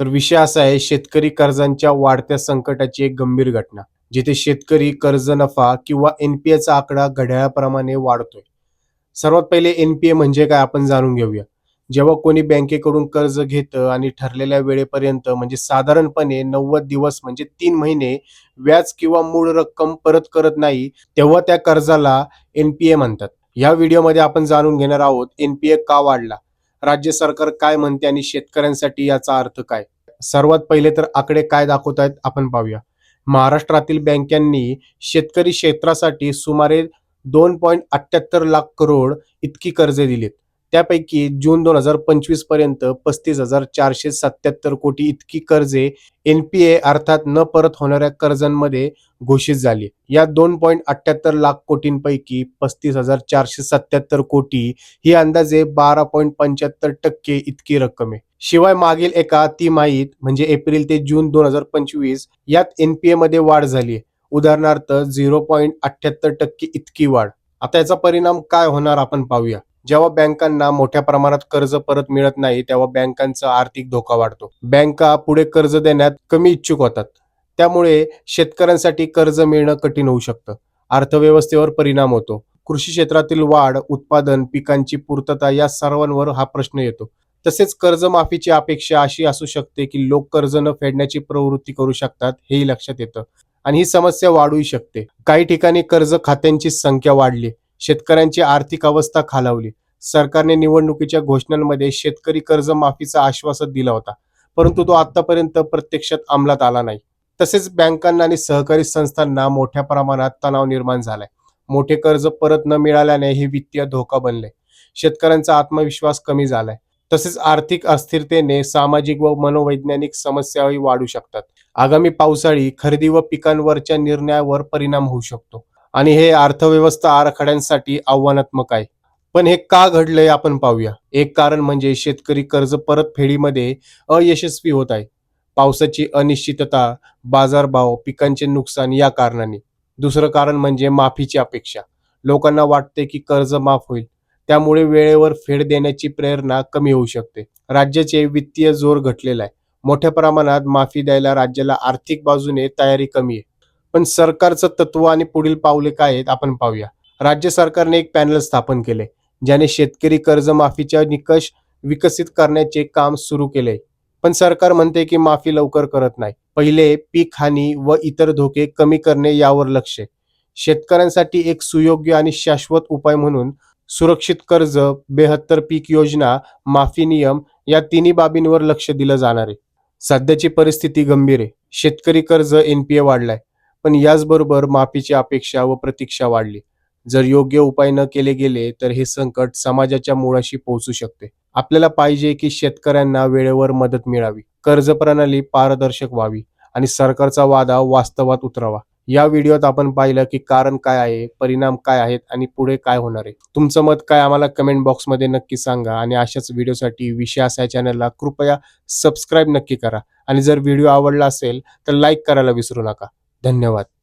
तर विषय असा आहे शेतकरी कर्जांच्या वाढत्या संकटाची एक गंभीर घटना जिथे शेतकरी कर्ज नफा किंवा एनपीएचा आकडा घड्याळाप्रमाणे वाढतोय. सर्वात पहिले एनपीए म्हणजे काय आपण जाणून घेऊया. जेव्हा कोणी बँकेकडून कर्ज घेतं आणि ठरलेल्या वेळेपर्यंत म्हणजे साधारणपणे नव्वद दिवस म्हणजे तीन महिने व्याज किंवा मूळ रक्कम परत करत नाही तेव्हा त्या कर्जाला एनपीए म्हणतात. या व्हिडिओमध्ये आपण जाणून घेणार आहोत एनपीए का वाढला? राज्य सरकार काय म्हणते आणि शेतकऱ्यांसाठी याचा अर्थ काय? सर्वात पहिले तर आकडे काय दाखवत आहेत आपण पाहूया. महाराष्ट्रातील बँकांनी शेतकरी क्षेत्रासाठी सुमारे दोन पॉईंट अठ्याहत्तर लाख करोड इतकी कर्जे दिलीत. त्यापैकी जून दोन हजार पंचवीसपर्यंत पस्तीस हजार चारशे सत्याहत्तर कोटी इतकी कर्जे एनपीए अर्थात न परत होणाऱ्या कर्जांमध्ये घोषित झाली. या दोन पॉईंट अठ्याहत्तर लाख कोटींपैकी पस्तीस हजार चारशे सत्याहत्तर कोटी ही अंदाजे बारा पॉईंट पंच्याहत्तर टक्के इतकी रक्कम आहे. शिवाय मागील एका तिमाहीत म्हणजे एप्रिल ते जून दोन हजार पंचवीस यात एनपीए मध्ये वाढ झाली. उदाहरणार्थ झिरो पॉईंट अठ्याहत्तर टक्के इतकी वाढ. आता याचा परिणाम काय होणार आपण पाहूया. जेव्हा बँकांना मोठ्या प्रमाणात कर्ज परत मिळत नाही तेव्हा बँकांचा आर्थिक धोका वाढतो. बँका पुढे कर्ज देण्यात कमी इच्छुक होतात. त्यामुळे शेतकऱ्यांसाठी कर्ज मिळणं कठीण होऊ शकतं. अर्थव्यवस्थेवर परिणाम होतो. कृषी क्षेत्रातील वाढ उत्पादन पिकांची पूर्तता या सर्वांवर हा प्रश्न येतो. तसेच कर्जमाफीची अपेक्षा अशी असू शकते की लोक कर्ज न फेडण्याची प्रवृत्ती करू शकतात हेही लक्षात येतं. आणि ही समस्या वाढूही शकते. काही ठिकाणी कर्ज खात्यांची संख्या वाढली. शेतकऱ्यांची आर्थिक अवस्था खालावली. सरकारने निवडणुकीच्या घोषणांमध्ये शेतकरी कर्जमाफीचा आश्वासन दिला होता. परंतु तो आतापर्यंत प्रत्यक्षात अंमलात आला नाही. तसेच बँकांना आणि सहकारी संस्थांना मोठ्या प्रमाणात तणाव निर्माण झालाय. मोठे कर्ज परत न मिळाल्याने हे वित्तीय धोका बनले. शेतकऱ्यांचा आत्मविश्वास कमी झालाय. तसेच आर्थिक अस्थिरतेने सामाजिक व मनोवैज्ञानिक समस्याही वाढू शकतात. आगामी पावसाळी खरेदी व पिकांवरच्या निर्णयावर परिणाम होऊ शकतो. आणि हे अर्थव्यवस्था आराखड्यांसाठी आव्हानात्मक आहे. पण हे का घडलंय आपण पाहूया. एक कारण म्हणजे शेतकरी कर्ज परतफेडीमध्ये अयशस्वी होत आहे. पावसाची अनिश्चितता बाजारभाव पिकांचे नुकसान या कारणाने. दुसरं कारण म्हणजे माफीची अपेक्षा. लोकांना वाटते की कर्ज माफ होईल. त्यामुळे वेळेवर फेड देण्याची प्रेरणा कमी होऊ शकते. राज्याचे वित्तीय जोर घटलेला आहे. मोठ्या प्रमाणात माफी द्यायला राज्याला आर्थिक बाजूने तयारी कमी आहे. पण सरकारचं तत्व आणि पुढील पावले काय आहेत आपण पाहूया. राज्य सरकारने एक पॅनल स्थापन केले ज्याने शेतकरी कर्जमाफीच्या निकष विकसित करण्याचे काम सुरू केले पण सरकार म्हणते की माफी लवकर करत नाही. पहिले पीक हानी व इतर धोके कमी करणे यावर लक्ष आहे. शेतकऱ्यांसाठी एक सुयोग्य आणि शाश्वत उपाय म्हणून सुरक्षित कर्ज बेहत्तर पीक योजना माफी नियम या तिन्ही बाबींवर लक्ष दिलं जाणार आहे. सध्याची परिस्थिती गंभीर आहे. शेतकरी कर्ज एनपीए वाढलाय. पण याचबरोबर माफीची अपेक्षा व प्रतीक्षा वाढली. जर योग्य उपाय न केले गेले तर हे संकट समाजाच्या मुळाशी पोहोचू शकते. आपल्याला पाहिजे की शेतकऱ्यांना वेळेवर मदत मिळावी कर्ज प्रणाली पारदर्शक व्हावी आणि सरकारचा वादा वास्तवात उतरावा. या व्हिडिओत आपण पाहिलं की कारण काय आहे परिणाम काय आहेत आणि पुढे काय होणार आहे. तुमचं मत काय आम्हाला कमेंट बॉक्समध्ये नक्की सांगा आणि अशाच व्हिडिओसाठी विषय असा या चॅनलला कृपया सबस्क्राईब नक्की करा. आणि जर व्हिडिओ आवडला असेल तर लाईक करायला विसरू नका. धन्यवाद.